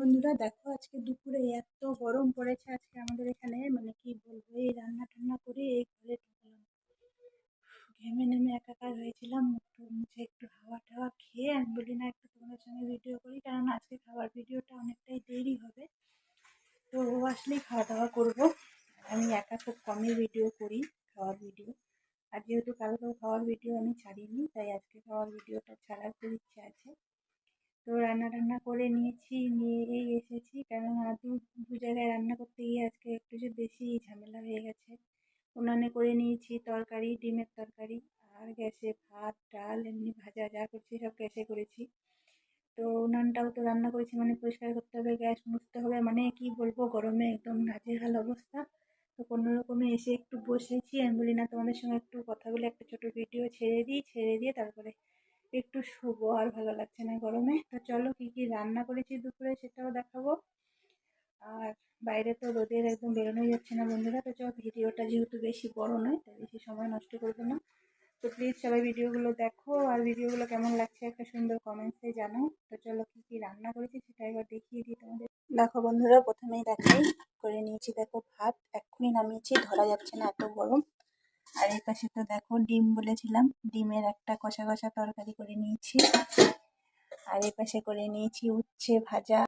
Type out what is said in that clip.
বন্ধুরা দেখো, আজকে দুপুরে এত গরম পড়েছে আজকে আমাদের এখানে মানে কি বলব, এই রান্না টান্না করে এই ঘরে ঢুকলাম। ঘেমে নেমে একাকার হয়েছিলাম, মুখ টুক মুছে একটু হাওয়া টাওয়া খেয়ে আমি বলি, না, একটু তোমাদের সঙ্গে ভিডিও করি, কারণ আজকে খাবার ভিডিওটা অনেকটাই দেরি হবে। তো ও আসলেই খাওয়া দাওয়া করব। আমি একা খুব কমই ভিডিও করি, খাওয়ার ভিডিও আর যেহেতু কালকেও খাওয়ার ভিডিও আমি ছাড়িনি, তাই আজকে খাওয়ার ভিডিওটা ছাড়ার খুব ইচ্ছে আছে। তো রান্না টান্না করে নিয়েছি নিয়েই এসেছি। কেননা দু দু জায়গায় রান্না করতে গিয়ে আজকে একটু যে বেশি ঝামেলা হয়ে গেছে। উনানে করে নিয়েছি তরকারি, ডিমের তরকারি আর গ্যাসে ভাত, ডাল, এমনি ভাজা যা করছি সব গ্যাসে করেছি। তো উনানটাও তো রান্না করেছি মানে পরিষ্কার করতে হবে, গ্যাস মুছতে হবে। মানে কি বলব, গরমে একদম নাজেহাল অবস্থা। তো কোনো রকমে এসে একটু বসেছি। আমি বলি, না, তোমাদের সঙ্গে একটু কথা বলে একটা ছোটো ভিডিও ছেড়ে দিই, ছেড়ে দিয়ে তারপরে একটু শুবো আর ভালো লাগছে না গরমে। তো চলো কী কী রান্না করেছি দুপুরে সেটাও দেখাবো। আর বাইরে তো রোদের একদম বেরোনোই যাচ্ছে না বন্ধুরা, তো চলো ভিডিওটা যেহেতু বেশি বড় নয়, তাই বেশি সময় নষ্ট করব না। তো প্লিজ সবাই ভিডিওগুলো দেখো, আর ভিডিওগুলো কেমন লাগছে একটা সুন্দর কমেন্টসে জানাও। তো চলো কী কী রান্না করেছি সেটা একবার দেখিয়ে দিই তোমাদের। দেখো বন্ধুরা, প্রথমেই দেখাই, করে নিয়েছি দেখো ভাত, এক্ষুনি নামিয়েছি, ধরা যাচ্ছে না এত গরম। আর এই পাশে তো দেখো ডিম বলেছিলাম, ডিমের একটা কষা কষা তরকারি করে নিয়েছি। আর এই পাশে করে নিয়েছি উচ্ছে ভাজা।